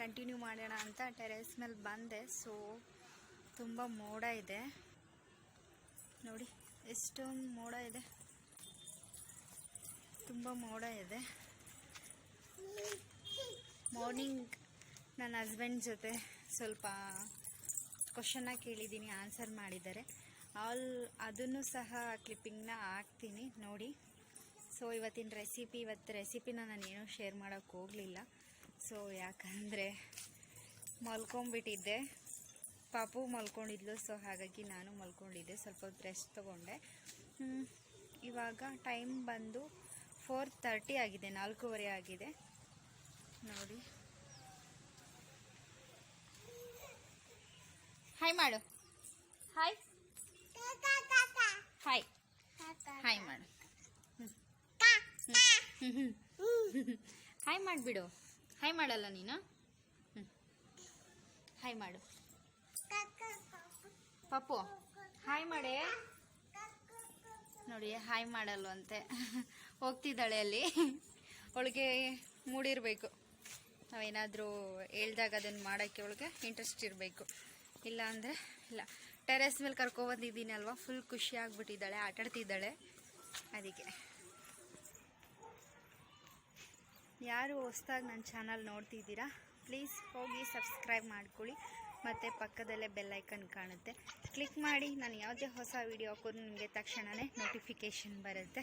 Continue ಮಾಡೋಣ ಅಂತ terrace ಮೇಲೆ ಬಂದೆ. ಸೊ ತುಂಬ ಮೋಡ ಇದೆ. ನೋಡಿ, ಎಷ್ಟೊಂದು ಮೋಡ ಇದೆ. ತುಂಬ ಮೋಡ ಇದೆ. ಮಾರ್ನಿಂಗ್ ನನ್ನ ಹಸ್ಬೆಂಡ್ ಜೊತೆ ಸ್ವಲ್ಪ ಕ್ವಶನ್ನ ಕೇಳಿದ್ದೀನಿ ಆನ್ಸರ್ ಮಾಡಿದ್ದಾರೆ. ಆಲ್ ಅದನ್ನು ಸಹ ಕ್ಲಿಪ್ಪಿಂಗ್ನ ಹಾಕ್ತೀನಿ. ನೋಡಿ. ಸೊ ಇವತ್ತಿನ ರೆಸಿಪಿ ಇವತ್ತು ರೆಸಿಪಿನ ನಾನು ಏನೂ ಶೇರ್ ಮಾಡೋಕ್ಕೆ ಹೋಗಲಿಲ್ಲ. ಸೊ, ಯಾಕಂದರೆ ಮಲ್ಕೊಂಬಿಟ್ಟಿದ್ದೆ ಪಾಪು ಮಲ್ಕೊಂಡಿದ್ಲು, ಸೊ ಹಾಗಾಗಿ ನಾನು ಮಲ್ಕೊಂಡಿದ್ದೆ. ಸ್ವಲ್ಪ ರೆಸ್ಟ್ ತೊಗೊಂಡೆ. ಇವಾಗ ಟೈಮ್ ಬಂದು ಫೋರ್ ತರ್ಟಿ ಆಗಿದೆ, ನಾಲ್ಕೂವರೆ ಆಗಿದೆ. ನೋಡಿ. ಹಾಯ್ ಮಾಡು. ಹಾಯ್ ಹಾಯ್ ಹಾಯ್ ಮಾಡು. ಹಾಯ್ ಮಾಡಿಬಿಡು. ಹಾಯ್ ಮಾಡಲ್ಲ ನೀನು? ಹ್ಞೂ ಹಾಯ್ ಮಾಡು. ಪಪ್ಪು ಹಾಯ್ ಮಾಡೇ. ನೋಡಿ ಹಾಯ್ ಮಾಡಲ್ವಂತೆ ಹೋಗ್ತಿದ್ದಾಳೆ ಅಲ್ಲಿ. ಅವಳಿಗೆ ಮೂಡಿರಬೇಕು. ನಾವೇನಾದರೂ ಹೇಳ್ದಾಗ ಅದನ್ನು ಮಾಡೋಕ್ಕೆ ಅವಳಿಗೆ ಇಂಟ್ರೆಸ್ಟ್ ಇರಬೇಕು. ಇಲ್ಲ ಅಂದರೆ, ಇಲ್ಲ. ಟೆರೆಸ್ ಮೇಲೆ ಕರ್ಕೊಬಂದಿದ್ದೀನಿ ಅಲ್ವಾ? ಫುಲ್ ಖುಷಿ ಆಗ್ಬಿಟ್ಟಿದ್ದಾಳೆ, ಆಟಾಡ್ತಿದ್ದಾಳೆ. ಅದಕ್ಕೆ. ಯಾರು ಹೊಸ್ದಾಗಿ ನನ್ನ ಚಾನಲ್ ನೋಡ್ತಿದ್ದೀರಾ, ಪ್ಲೀಸ್ ಹೋಗಿ ಸಬ್ಸ್ಕ್ರೈಬ್ ಮಾಡ್ಕೊಳ್ಳಿ. ಮತ್ತು ಪಕ್ಕದಲ್ಲೇ ಬೆಲ್ಲೈಕನ್ ಕಾಣುತ್ತೆ. ಕ್ಲಿಕ್ ಮಾಡಿ, ನಾನು ಯಾವುದೇ ಹೊಸ ವೀಡಿಯೋ ಹಾಕೋದು ನಿಮಗೆ ತಕ್ಷಣವೇ ನೋಟಿಫಿಕೇಷನ್ ಬರುತ್ತೆ.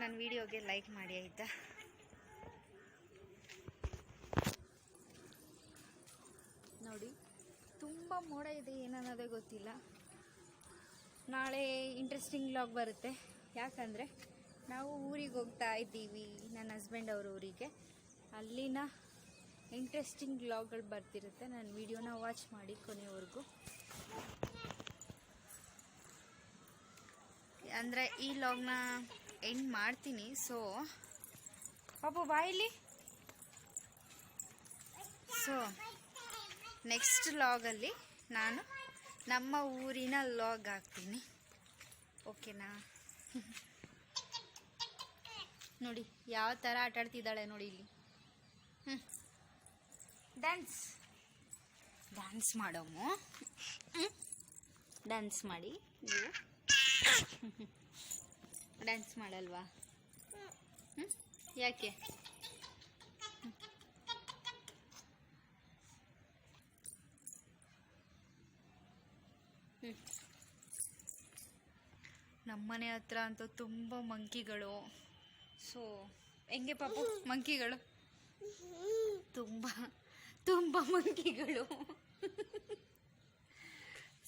ನನ್ನ ವೀಡಿಯೋಗೆ ಲೈಕ್ ಮಾಡಿ, ಆಯಿತಾ? ನೋಡಿ, ತುಂಬ ಮೋಡ ಇದೆ ಏನನ್ನೋದೇ ಗೊತ್ತಿಲ್ಲ. ನಾಳೆ ಇಂಟ್ರೆಸ್ಟಿಂಗ್ ಲಾಗ್ ಬರುತ್ತೆ. ಯಾಕಂದರೆ ನಾವು ಊರಿಗೆ ಹೋಗ್ತಾ ಇದ್ದೀವಿ, ನನ್ನ ಹಸ್ಬೆಂಡ್ ಅವ್ರ ಊರಿಗೆ. ಅಲ್ಲಿನ ಇಂಟ್ರೆಸ್ಟಿಂಗ್ ಲಾಗ್ಗಳು ಬರ್ತಿರುತ್ತೆ. ನಾನು ವಿಡಿಯೋನ ವಾಚ್ ಮಾಡಿ ಕೊನೆವರೆಗೂ. ಅಂದರೆ ಈ ಲಾಗ್ನ ಎಂಡ್ ಮಾಡ್ತೀನಿ. ಸೊ ಪಾಪು ಬಾಯಿಲಿ ಸೊ ನೆಕ್ಸ್ಟ್ ಲಾಗಲ್ಲಿ ನಾನು ನಮ್ಮ ಊರಿನ ಲಾಗ್ ಹಾಕ್ತೀನಿ. ಓಕೆನಾ ನೋಡಿ ಯಾವ ಥರ ಆಟಾಡ್ತಿದ್ದಾಳೆ ನೋಡಿ ಇಲ್ಲಿ. ಹ್ಞೂ ಡ್ಯಾನ್ಸ್ ಡ್ಯಾನ್ಸ್ ಮಾಡಮ್ಮು ಡ್ಯಾನ್ಸ್ ಮಾಡಿ ನೀವು? ಡ್ಯಾನ್ಸ್ ಮಾಡಲ್ವಾ? ಹ್ಞೂ ಯಾಕೆ? ಹ್ಞೂ ನಮ್ಮನೆ ಹತ್ರ ಅಂತೂ ತುಂಬ ಮಂಕಿಗಳು. ಸೊ ಹೆಂಗೆ ಪಾಪು? ಮಂಕಿಗಳು? ತುಂಬ ತುಂಬ ಮಂಕಿಗಳು.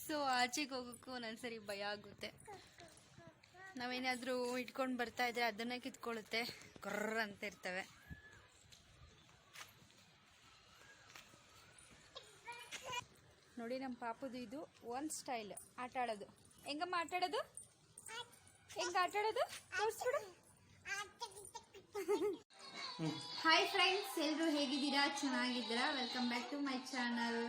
ಸೊ ಆಚೆಗೆ ಹೋಗೋಕ್ಕೂ ಒಂದೊಂದ್ಸರಿ ಭಯ ಆಗುತ್ತೆ. ನಾವೇನಾದರೂ ಇಟ್ಕೊಂಡು ಬರ್ತಾ ಇದ್ರೆ ಅದನ್ನೇ ಕಿತ್ಕೊಳ್ಳುತ್ತೆ. ಕರ್ರ ಅಂತ ಇರ್ತವೆ. ನೋಡಿ ನಮ್ಮ ಪಾಪದು ಇದು ಒನ್ ಸ್ಟೈಲ್ ಆಟ ಆಡೋದು. ಹೆಂಗಮ್ಮ ಆಟ ಆಡೋದು? ಹೆಂಗ ಆಟ ಆಡೋದು? ಹಾಯ್ ಫ್ರೆಂಡ್ಸ್ ಎಲ್ಲರೂ ಹೇಗಿದ್ದೀರಾ? ಚೆನ್ನಾಗಿದ್ದೀರಾ? Welcome back to my channel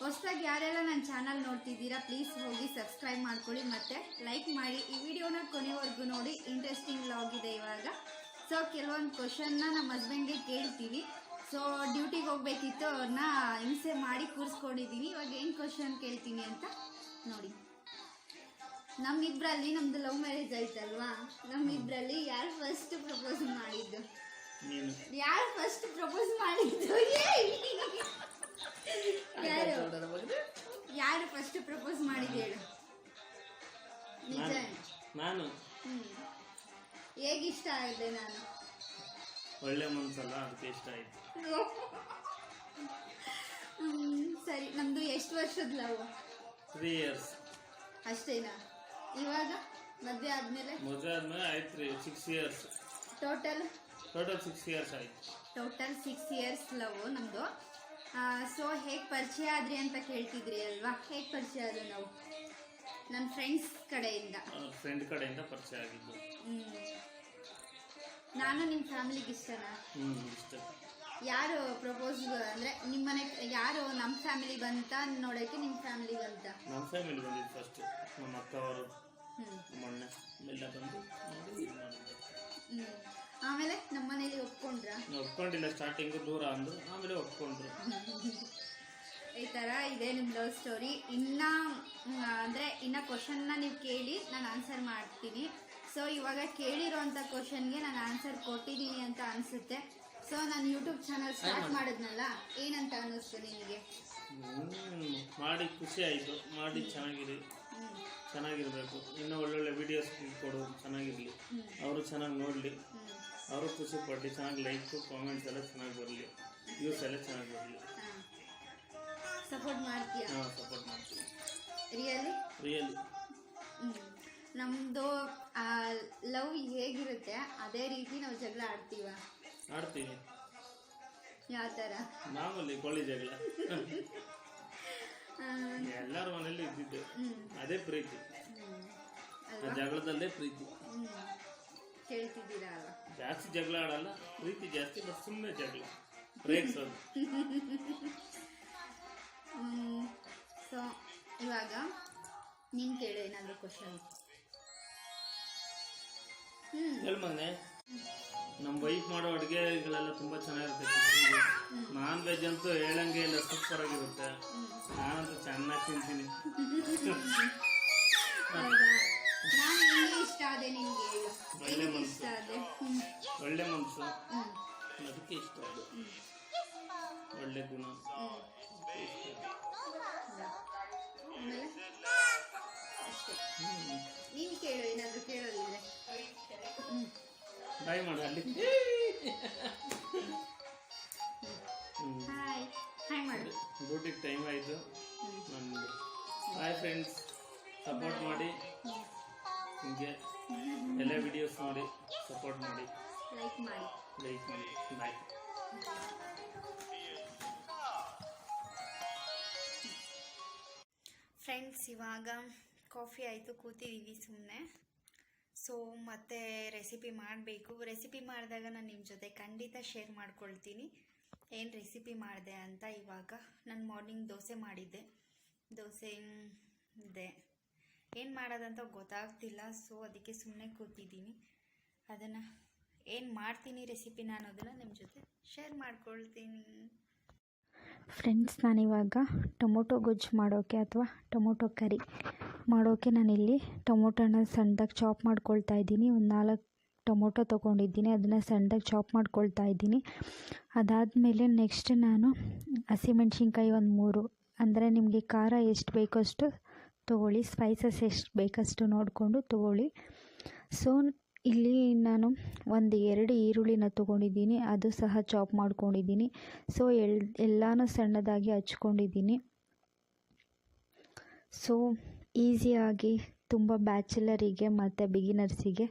ಹೊಸದಾಗಿ ಯಾರೆಲ್ಲ ನನ್ನ ಚಾನಲ್ ನೋಡ್ತಿದ್ದೀರಾ ಪ್ಲೀಸ್ ಹೋಗಿ ಸಬ್ಸ್ಕ್ರೈಬ್ ಮಾಡ್ಕೊಳ್ಳಿ ಮತ್ತೆ ಲೈಕ್ ಮಾಡಿ. ಈ ವಿಡಿಯೋನ ಕೊನೆವರೆಗೂ ನೋಡಿ. ಇಂಟ್ರೆಸ್ಟಿಂಗ್ ಲಾಗ್ ಇದೆ ಇವಾಗ. ಸೊ ಕೆಲವೊಂದು ಕ್ವಶನ್ನ ನಮ್ಮ ಹಸ್ಬೆಂಡ್ಗೆ ಕೇಳ್ತೀವಿ ಸೊ ಡ್ಯೂಟಿಗೆ ಹೋಗ್ಬೇಕಿತ್ತು ಅವ್ರನ್ನ ಹಿಂಸೆ ಮಾಡಿ ಕೂರಿಸ್ಕೊಂಡಿದ್ದೀನಿ. ಇವಾಗ ಏನು ಕ್ವಶನ್ ಕೇಳ್ತೀನಿ ಅಂತ ನೋಡಿ. ನಮ್ಮಿಬ್ರಲ್ಲಿ ನಮ್ದು ಲವ್ ಮ್ಯಾರೇಜ್ ಆಯ್ತಲ್ವಾ? ನಮ್ಮಿಬ್ರಲ್ಲಿ ಯಾರು ಫಸ್ಟ್ ಪ್ರಪೋಸ್ ಮಾಡಿದ್ದು? ನೀನು. ಯಾರು ಫಸ್ಟ್ ಪ್ರಪೋಸ್ ಮಾಡಿದ್ದು? ಯಾರು? ಯಾರು ಫಸ್ಟ್ ಪ್ರಪೋಸ್ ಮಾಡಿದ್ದು ಹೇಳು? ನಿಜ ನಾನು. ಹೇಗಿಷ್ಟ ಆಗಿದೆ ನಾನು? ಒಳ್ಳೆ ಮನ್ಸಲ್ಲ ಅದಕ್ಕೆ ಇಷ್ಟ ಆಯ್ತು. ಸರಿ. ನಮ್ದು ಎಷ್ಟು ವರ್ಷದ ಲವ್ ತ್ರೀ ಇಯರ್ಸ್ ಅಷ್ಟೇನಾ? ಇವಾಗ ಮದ್ವೆ ಆದ್ಮೇಲೆ? ಮದುವೆ ಆದ್ಮೇಲೆ ಆಯ್ತು six years total total six years ಆಯ್ತು. ಟೋಟಲ್ ಸಿಕ್ಸ್ ಇಯರ್ಸ್ ಲವ್ ನಮ್ದು. ಸೊ ಹೇಗೆ ಪರಿಚಯ ಆದ್ರಿ ಅಂತ ಕೇಳ್ತಿದ್ರಿ ಅಲ್ವಾ? ಹೇಗೆ ಪರಿಚಯ ಆದ್ವಿ ನಾವು? ನನ್ನ ಫ್ರೆಂಡ್ಸ್ ಕಡೆಯಿಂದ. ಫ್ರೆಂಡ್ ಕಡೆಯಿಂದ ಪರಿಚಯ ಆಗಿದ್ದು. ನಾನು ನಿಮ್ಮ ಫ್ಯಾಮಿಲಿಗೆ ಇಷ್ಟನಾ? ಹ್ಮ್ ಇಷ್ಟ. ಯಾರು ಪ್ರಪೋಸ್ ಅಂದ್ರೆ ನಿಮ್ಮನೆ ಯಾರು ನಮ್ಮ ಫ್ಯಾಮಿಲಿ ಬಂತ ನೋಡಕ್ಕೆ ನಿಮ್ಮ ಫ್ಯಾಮಿಲಿ ಬಂತ? ನಮ್ಮ ಫ್ಯಾಮಿಲಿ ಬಂದಿದ್ದು ಫಸ್ಟ್ ನಮ್ಮ ಅಕ್ಕ ಅವರು ನಮ್ಮ ಅಣ್ಣ ಎಲ್ಲ ಬಂದು ನೋಡಿ ಇದು ಆಮೇಲೆ ನಮ್ಮ ಮನೇಲಿ ಒಪ್ಕೊಂಡ್ರ? ಒಪ್ಕೊಂಡಿಲ್ಲ ಸ್ಟಾರ್ಟಿಂಗ್ ದೂರ ಅಂದ್ರು ಆಮೇಲೆ ಒಪ್ಕೊಂಡ್ರು. ಈ ಥರ ಇದೆ ನಿಮ್ಮ ಲವ್ ಸ್ಟೋರಿ ಇನ್ನ ಮ್, ಅಂದ್ರೆ ಇನ್ನ ಕ್ವಶನ್ನ ನೀವು ಕೇಳಿ ನಾನು ಆನ್ಸರ್ ಮಾಡ್ತೀನಿ. ಸೊ ಇವಾಗ ಕೇಳಿರೋಂಥ ಕ್ವಶನ್ಗೆ ನಾನು ಆನ್ಸರ್ ಕೊಟ್ಟಿದ್ದೀನಿ ಅಂತ ಅನಿಸುತ್ತೆ. ಸೊ ನಾನು ಯೂಟ್ಯೂಬ್ ಚಾನಲ್ ಸ್ಟಾರ್ಟ್ ಮಾಡಿದ್ನಲ್ಲ ಏನಂತ ಅನ್ನಿಸ್ತು ನಿಮಗೆ? ಮಾಡಿ ಖುಷಿ ಆಯಿತು. ಮಾಡಿ ಚೆನ್ನಾಗಿರಿ. ಚೆನ್ನಾಗಿರ್ಬೇಕು. ಇನ್ನೂ ಒಳ್ಳೊಳ್ಳೆ ವಿಡಿಯೋಸ್ ಕೊಡು ಚೆನ್ನಾಗಿರಲಿ. ಅವರು ಚೆನ್ನಾಗಿ ನೋಡಲಿ. ಅವರು ಖುಷಿ ಪಡಲಿ ಚೆನ್ನಾಗಿ ಲೈಕು ಕಾಮೆಂಟ್ಸ್ ಎಲ್ಲ ಚೆನ್ನಾಗಿ ಬರಲಿ. ವ್ಯೂಸ್ ಎಲ್ಲ ಚೆನ್ನಾಗಿ ಬರಲಿ. ಸಪೋರ್ಟ್ ಮಾಡ್ತೀಯಾ? ಹಾಂ ಸಪೋರ್ಟ್ ಮಾಡ್ತೀವಿ ರಿಯಲಿ ರಿಯಲಿ ನಮ್ಮದು ಲವ್ ಹೇಗಿರುತ್ತೆ ಅದೇ ರೀತಿ ನಾವು ಜಗಳ ಆಡ್ತೀವ. ಆಡ್ತೀವಿ ಯಾವ ಥರ? ಮಾಮೂಲಿ ಕೋಳಿ ಜಗಳ ಎಲ್ಲರ ಮನೇಲಿ ಇದ್ದಿದ್ದು. ಅದೇ ಪ್ರೀತಿ. ಆ ಜಗಳದಲ್ಲೇ ಪ್ರೀತಿ. ಕೇಳ್ತಿದ್ದೀರಾ ಜಾಸ್ತಿ ಜಗಳ ಆಡಲ್ಲ ಪ್ರೀತಿ ಜಾಸ್ತಿ ಬಟ್ ಸುಮ್ಮನೆ ಜಗಳ. ರೇಗ್ಸೋದು ಸೊ ಇವಾಗ ನೀನು ಕೇಳ ಏನಾದ್ರು ಕ್ವಶನ್ ಹ್ಮ್. ಹೇಳು ಮಗನೆ ನಮ್ಮ ವೈಫ್ ಮಾಡೋ ಅಡುಗೆಗಳೆಲ್ಲ ತುಂಬ ಚೆನ್ನಾಗಿರುತ್ತೆ. ನಾನ್ ವೆಜ್ ಅಂತೂ ಹೇಳಂಗೆ ಇಲ್ಲ ಸೂಪರ್ ಆಗಿರುತ್ತೆ. ನಾನಂತೂ ಚೆನ್ನಾಗಿ ತಿಂತೀನಿ. ಒಳ್ಳೆ ಮನ್ಸು. ಅದಕ್ಕೆ ಇಷ್ಟ ಅದು. ಒಳ್ಳೆ ಗುಣ. ಕೇಳು, ಏನಾದರೂ ಬಾಯ್ ಮಾಡು ಅಲ್ಲಿ. ಡ್ಯೂಟಿಗೆ ಟೈಮ್ ಆಯಿತು. ನಂದು ಹಾಯ್ ಫ್ರೆಂಡ್ಸ್ ಸಪೋರ್ಟ್ ಮಾಡಿ. ಹಿಂಗೆ ಎಲ್ಲ ವಿಡಿಯೋಸ್ ನೋಡಿ ಸಪೋರ್ಟ್ ಮಾಡಿ. ಲೈಕ್ ಮಾಡಿ ಲೈಕ್ ಮಾಡಿ. ಬಾಯ್ ಫ್ರೆಂಡ್ಸ್ ಇವಾಗ ಕಾಫಿ ಆಯಿತು ಕೂತಿದ್ದೀವಿ ಸುಮ್ಮನೆ ಸೊ ಮತ್ತೆ ರೆಸಿಪಿ ಮಾಡಬೇಕು. ರೆಸಿಪಿ ಮಾಡಿದಾಗ ನಾನು ನಿಮ್ಮ ಜೊತೆ ಖಂಡಿತ ಶೇರ್ ಮಾಡ್ಕೊಳ್ತೀನಿ. ಏನು ರೆಸಿಪಿ ಮಾಡಿದೆ ಅಂತ ಇವಾಗ ನಾನು ಮಾರ್ನಿಂಗ್ ದೋಸೆ ಮಾಡಿದ್ದೆ. ದೋಸೆ ಇದೆ. ಏನು ಮಾಡೋದಂತ ಗೊತ್ತಾಗ್ತಿಲ್ಲ. ಸೊ ಅದಕ್ಕೆ ಸುಮ್ಮನೆ ಕೂತಿದ್ದೀನಿ. ಅದನ್ನು ಏನು ಮಾಡ್ತೀನಿ ರೆಸಿಪಿನ ಅನ್ನೋದನ್ನು ನಿಮ್ಮ ಜೊತೆ ಶೇರ್ ಮಾಡ್ಕೊಳ್ತೀನಿ. ಫ್ರೆಂಡ್ಸ್ ನಾನಿವಾಗ ಟೊಮೊಟೊ ಗೊಜ್ಜು ಮಾಡೋಕ್ಕೆ ಅಥವಾ ಟೊಮೊಟೊ ಕರಿ ಮಾಡೋಕ್ಕೆ ನಾನಿಲ್ಲಿ ಟೊಮೊಟೊನ ಸಣ್ಣದಾಗಿ ಚಾಪ್ ಮಾಡ್ಕೊಳ್ತಾ ಇದ್ದೀನಿ. ಒಂದು ನಾಲ್ಕು ಟೊಮೊಟೊ ತೊಗೊಂಡಿದ್ದೀನಿ. ಅದನ್ನು ಸಣ್ಣದಾಗಿ ಚಾಪ್ ಮಾಡ್ಕೊಳ್ತಾ ಇದ್ದೀನಿ. ಅದಾದಮೇಲೆ ನೆಕ್ಸ್ಟ್ ನಾನು ಹಸಿಮೆಣ್ಸಿನ್ಕಾಯಿ ಒಂದು ಮೂರು. ಅಂದರೆ ನಿಮಗೆ ಖಾರ ಎಷ್ಟು ಬೇಕೋ ಅಷ್ಟು ತೊಗೊಳ್ಳಿ ಸ್ಪೈಸಸ್ ಎಷ್ಟು ಬೇಕಷ್ಟು ನೋಡಿಕೊಂಡು ತೊಗೊಳ್ಳಿ. ಸೊ ಇಲ್ಲಿ ನಾನು ಒಂದು ಎರಡು ಈರುಳ್ಳಿನ ತೊಗೊಂಡಿದ್ದೀನಿ. ಅದು ಸಹ ಚಾಪ್ ಮಾಡ್ಕೊಂಡಿದ್ದೀನಿ. ಸೊ ಎಲ್, ಎಲ್ಲನೂ ಸಣ್ಣದಾಗಿ ಹಚ್ಕೊಂಡಿದ್ದೀನಿ. ಸೊ ಈಸಿಯಾಗಿ ತುಂಬ ಬ್ಯಾಚುಲರಿಗೆ ಮತ್ತು ಬಿಗಿನರ್ಸಿಗೆ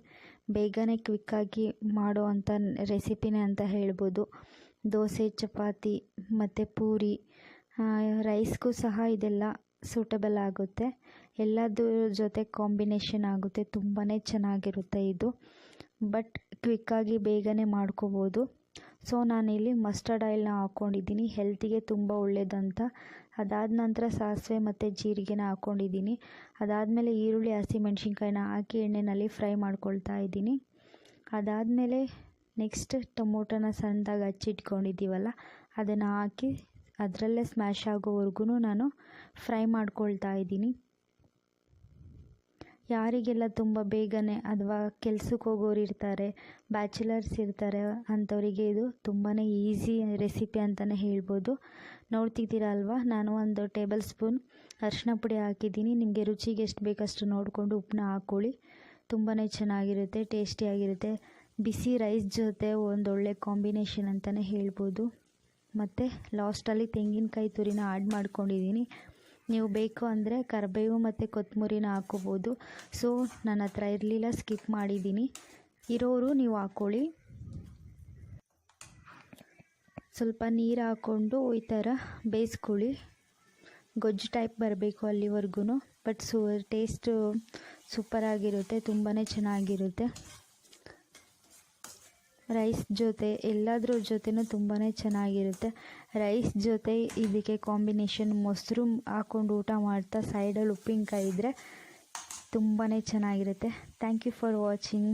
ಬೇಗನೆ ಕ್ವಿಕ್ಕಾಗಿ ಮಾಡೋ ಅಂಥ ರೆಸಿಪಿನೇ ಅಂತ ಹೇಳ್ಬೋದು. ದೋಸೆ, ಚಪಾತಿ ಮತ್ತು ಪೂರಿ ರೈಸ್ಗೂ ಸಹ ಇದೆಲ್ಲ ಸೂಟಬಲ್ ಆಗುತ್ತೆ. ಎಲ್ಲದರ ಜೊತೆ ಕಾಂಬಿನೇಷನ್ ಆಗುತ್ತೆ. ತುಂಬಾ ಚೆನ್ನಾಗಿರುತ್ತೆ ಇದು. ಬಟ್ ಕ್ವಿಕ್ಕಾಗಿ ಬೇಗನೆ ಮಾಡ್ಕೋಬೋದು. ಸೊ ನಾನಿಲ್ಲಿ ಮಸ್ಟರ್ಡ್ ಆಯಿಲ್ನ ಹಾಕ್ಕೊಂಡಿದ್ದೀನಿ ಹೆಲ್ತಿಗೆ ತುಂಬ ಒಳ್ಳೆಯದಂತ ಅದಾದ ನಂತರ ಸಾಸಿವೆ ಮತ್ತು ಜೀರಿಗೆನ ಹಾಕ್ಕೊಂಡಿದ್ದೀನಿ ಅದಾದಮೇಲೆ ಈರುಳ್ಳಿ ಹಸಿಮೆಣ್ಸಿನ್ಕಾಯಿನ ಹಾಕಿ ಎಣ್ಣೆಯಲ್ಲಿ ಫ್ರೈ ಮಾಡ್ಕೊಳ್ತಾ ಇದ್ದೀನಿ. ಅದಾದಮೇಲೆ ನೆಕ್ಸ್ಟ್ ಟೊಮೊಟೊನ ಸಣ್ಣದಾಗಿ ಹಚ್ಚಿಟ್ಕೊಂಡಿದ್ದೀವಲ್ಲ, ಅದನ್ನು ಹಾಕಿ ಅದರಲ್ಲೇ ಸ್ಮ್ಯಾಶ್ ಆಗೋವರೆಗೂ ನಾನು ಫ್ರೈ ಮಾಡ್ಕೊಳ್ತಾ ಇದ್ದೀನಿ. ಯಾರಿಗೆಲ್ಲ ತುಂಬ ಬೇಗನೆ ಅಥವಾ ಕೆಲ್ಸಕ್ಕೆ ಹೋಗೋರು ಇರ್ತಾರೆ ಬ್ಯಾಚುಲರ್ಸ್ ಇರ್ತಾರೆ ಅಂಥವರಿಗೆ ಇದು ತುಂಬಾ ಈಸಿ ರೆಸಿಪಿ ಅಂತಲೇ ಹೇಳ್ಬೋದು. ನೋಡ್ತಿದ್ದೀರ ಅಲ್ವಾ? ನಾನು ಒಂದು ಟೇಬಲ್ ಸ್ಪೂನ್ ಅರಿಶಿನ ಪುಡಿ ಹಾಕಿದ್ದೀನಿ. ನಿಮಗೆ ರುಚಿಗೆ ಎಷ್ಟು ಬೇಕಷ್ಟು ನೋಡಿಕೊಂಡು ಉಪ್ಪನ್ನ ಹಾಕ್ಕೊಳ್ಳಿ ತುಂಬಾ ಚೆನ್ನಾಗಿರುತ್ತೆ ಟೇಸ್ಟಿಯಾಗಿರುತ್ತೆ ಬಿಸಿ ರೈಸ್ ಜೊತೆ ಒಂದೊಳ್ಳೆ ಕಾಂಬಿನೇಷನ್ ಅಂತಲೇ ಹೇಳ್ಬೋದು. ಮತ್ತು ಲಾಸ್ಟಲ್ಲಿ ತೆಂಗಿನಕಾಯಿ ತುರಿನ ಆ್ಯಡ್ ಮಾಡ್ಕೊಂಡಿದ್ದೀನಿ. ನೀವು ಬೇಕು ಅಂದರೆ ಕರಿಬೇವು ಮತ್ತು ಕೊತ್ತಂಬರಿನ ಹಾಕೋಬೋದು. ಸೊ ನನ್ನ ಹತ್ರ ಇರಲಿಲ್ಲ ಸ್ಕಿಪ್ ಮಾಡಿದ್ದೀನಿ. ಇರೋರು ನೀವು ಹಾಕ್ಕೊಳ್ಳಿ ಸ್ವಲ್ಪ ನೀರು ಹಾಕ್ಕೊಂಡು ಈ ಥರ ಬೇಯಿಸ್ಕೊಳ್ಳಿ. ಗೊಜ್ಜು ಟೈಪ್ ಬರಬೇಕು ಅಲ್ಲಿವರೆಗೂ ಬಟ್ ಸು ಟೇಸ್ಟು ಸೂಪರಾಗಿರುತ್ತೆ ತುಂಬಾ ಚೆನ್ನಾಗಿರುತ್ತೆ. ರೈಸ್ ಜೊತೆ, ಎಲ್ಲದ್ರ ಜೊತೆನೂ ತುಂಬಾ ಚೆನ್ನಾಗಿರುತ್ತೆ. ರೈಸ್ ಜೊತೆ ಇದಕ್ಕೆ ಕಾಂಬಿನೇಷನ್ ಮೊಸರು ಹಾಕ್ಕೊಂಡು ಊಟ ಮಾಡ್ತಾ ಸೈಡಲ್ಲಿ ಉಪ್ಪಿನಕಾಯಿ ಇದ್ದರೆ ತುಂಬಾ ಚೆನ್ನಾಗಿರುತ್ತೆ. Thank you for watching